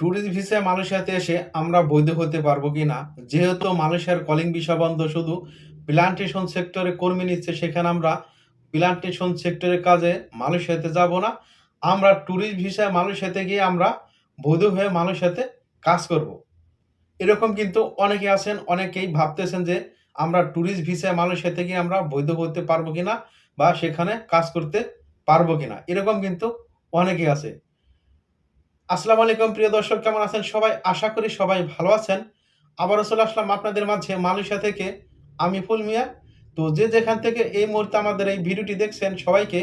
Tourist ভিসায় মালয়েশিয়াতে এসে আমরা বৈধ হতে পারব কিনা? যেহেতু মালয়েশিয়ার কলিং ভিসা বন্ধ, শুধু প্লান্টেশন সেক্টরে কর্মী নিচ্ছে, সেখানে আমরা প্লান্টেশন সেক্টরের কাজে মালয়েশিয়াতে যাব না। আমরা ট্যুরিস্ট ভিসায় মালয়েশিয়াতে গিয়ে আমরা বৈধ হয়ে মালয়েশিয়াতে কাজ করব। এরকম কিন্তু অনেকে আছেন, অনেকেই ভাবতেছেন যে আমরা ট্যুরিস্ট ভিসায় মালয়েশিয়াতে গিয়ে আমরা বৈধ হতে পারব কিনা বা সেখানে কাজ করতে পারব কিনা। এরকম কিন্তু অনেকেই আছে। আসসালামু আলাইকুম, প্রিয় দর্শক, কেমন আছেন সবাই? আশা করি সবাই ভালো আছেন। আবারও চলে আসলাম আপনাদের মাঝে মালয়েশিয়া থেকে আমি ফুল মিয়া। তো যে যেখান থেকে এই মুহূর্তে আমাদের এই ভিডিওটি দেখছেন সবাইকে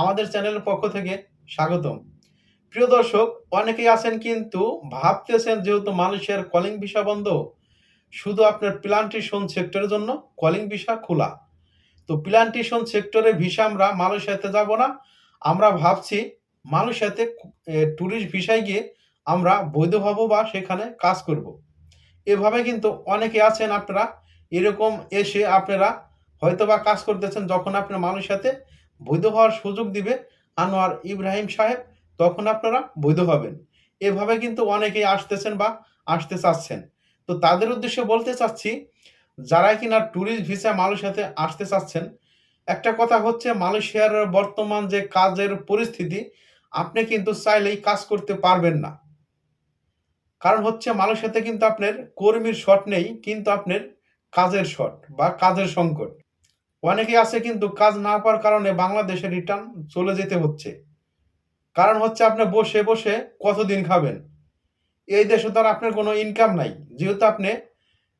আমাদের চ্যানেলের পক্ষ থেকে স্বাগতম। প্রিয় দর্শক, অনেকেই আছেন কিন্তু ভাবতেছেন যেহেতু মালয়েশিয়ার কলিং ভিসা বন্ধ, শুধু আপনার প্লান্টেশন সেক্টরের জন্য কলিং ভিসা খোলা। তো প্লান্টেশন সেক্টরে ভিসা আমরা মালয়েশিয়াতে যাব না। আমরা ভাবছি মালয়েশিয়াতে ট্যুরিস্ট ভিসায় গিয়ে আমরা বৈধ হব বা সেখানে কাজ করব। এভাবে কিন্তু অনেকে আছেন আপনারা, এরকম এসে আপনারা হয়তো বা কাজ করতেছেন যখন আপনার মালয়েশিয়াতে বৈধ হওয়ার সুযোগ দিবে আনোয়ার ইব্রাহিম সাহেব, তখন আপনারা বৈধ হবেন এভাবে কিন্তু অনেকেই আসতেছেন বা আসতে চাচ্ছেন তো তাদের উদ্দেশ্যে বলতে চাচ্ছি, যারা কিনা ট্যুরিস্ট ভিসা মালয়েশিয়াতে আসতে চাচ্ছেন, একটা কথা হচ্ছে মালয়েশিয়ার বর্তমান যে কাজের পরিস্থিতি আপনি কিন্তু চাইলেই কাজ করতে পারবেন না। কারণ হচ্ছে মালয়েশিয়াতে কিন্তু আপনার কর্মীর শট নেই, কিন্তু আপনার কাজের শট বা কাজের সংকট। অনেকে আছে কিন্তু কাজ না পাওয়ার কারণে বাংলাদেশে রিটার্ন চলে যেতে হচ্ছে। কারণ হচ্ছে আপনি বসে বসে কতদিন খাবেন? এই দেশে তো আর আপনার কোনো ইনকাম নাই। যেহেতু আপনি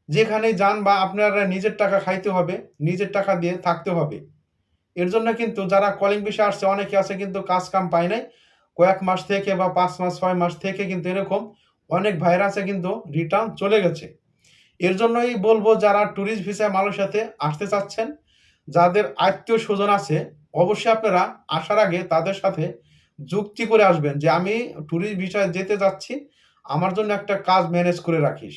যেখানে যান বা আপনার নিজের টাকা খাইতে হবে, নিজের টাকা দিয়ে থাকতে হবে। এর জন্য কিন্তু যারা কলিং বিষয়ে আসছে, অনেকে আছে কিন্তু কাজ কাম পায় নাই। কয়েক মাস থেকে বা পাঁচ মাস, ছয় মাস থেকে কিন্তু এরকম অনেক ভাইরা আছে কিন্তু রিটার্ন চলে গেছে। এর জন্যই বলব যারা ট্যুরিস্ট ভিসায় মালয়েশিয়াতে আসতে চাচ্ছেন, যাদের আত্মীয় স্বজন আছে, অবশ্যই আপনারা আসার আগে তাদের সাথে যুক্তি করে আসবেন যে আমি ট্যুরিস্ট ভিসায় যেতে যাচ্ছি, আমার জন্য একটা কাজ ম্যানেজ করে রাখিস।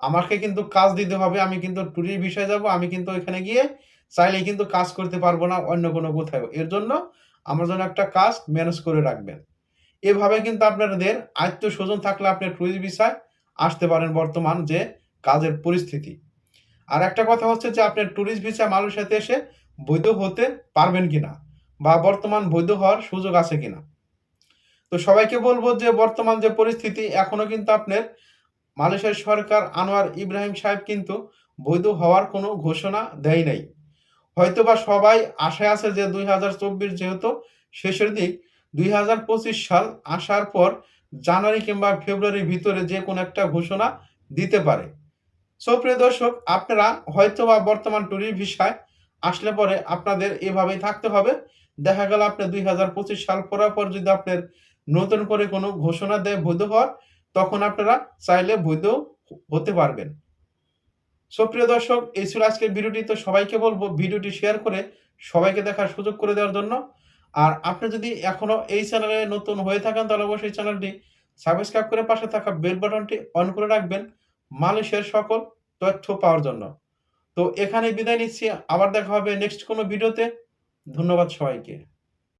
আমাকে কিন্তু কাজ দিতে হবে, আমি কিন্তু ট্যুরিস্ট ভিসায় যাব, আমি কিন্তু ওইখানে গিয়ে চাইলে কিন্তু কাজ করতে পারব না অন্য কোনো কোথাও এর জন্য আমার জন্য একটা কাজ ম্যানেজ করে রাখবেন। এভাবে কিন্তু আপনাদের আত্মীয় স্বজন থাকলে আপনি ট্যুরিস্ট ভিসায় আসতে পারেন বর্তমান যে কাজের পরিস্থিতি। আর একটা কথা হচ্ছে যে আপনার ট্যুরিস্ট ভিসা মালয়েশিয়াতে এসে বৈধ হতে পারবেন কিনা বা বর্তমান বৈধ হওয়ার সুযোগ আছে কিনা। তো সবাইকে বলব যে বর্তমান যে পরিস্থিতি, এখনও কিন্তু আপনার মালয়েশিয়ার সরকার আনোয়ার ইব্রাহিম সাহেব কিন্তু বৈধ হওয়ার কোনো ঘোষণা দেয় নাই। হয়তো বা সবাই আশায় আছে যে দুই হাজার চব্বিশ যেহেতু শেষের দিক, দুই হাজার পঁচিশ সাল আসার পর জানুয়ারি কিংবা ফেব্রুয়ারির ভিতরে যে কোনো একটা ঘোষণা দিতে পারে। সো প্রিয় দর্শক, আপনারা হয়তো বা বর্তমান ট্যুরিস্ট ভিসায় আসলে পরে আপনাদের এভাবেই থাকতে হবে। দেখা গেল আপনি দুই হাজার পঁচিশ সাল পরার পর যদি আপনার নতুন করে কোনো ঘোষণা দেয় বৈধ হওয়ার, তখন আপনারা চাইলে বৈধ হতে পারবেন। সো প্রিয় দর্শক, এই ছিল আজকের ভিডিওটি। তো সবাইকে বলব, ভিডিওটি শেয়ার করে সবাইকে দেখার সুযোগ করে দেওয়ার জন্য। আর আপনি যদি এখনও এই চ্যানেলে নতুন হয়ে থাকেন, তাহলে অবশ্যই চ্যানেলটি সাবস্ক্রাইব করে পাশে থাকা বেল বাটনটি অন করে রাখবেন, মালয়েশিয়ার সকল তথ্য পাওয়ার জন্য। তো এখানে বিদায় নিচ্ছি। আবার দেখা হবে নেক্সট কোনো ভিডিওতে। ধন্যবাদ সবাইকে।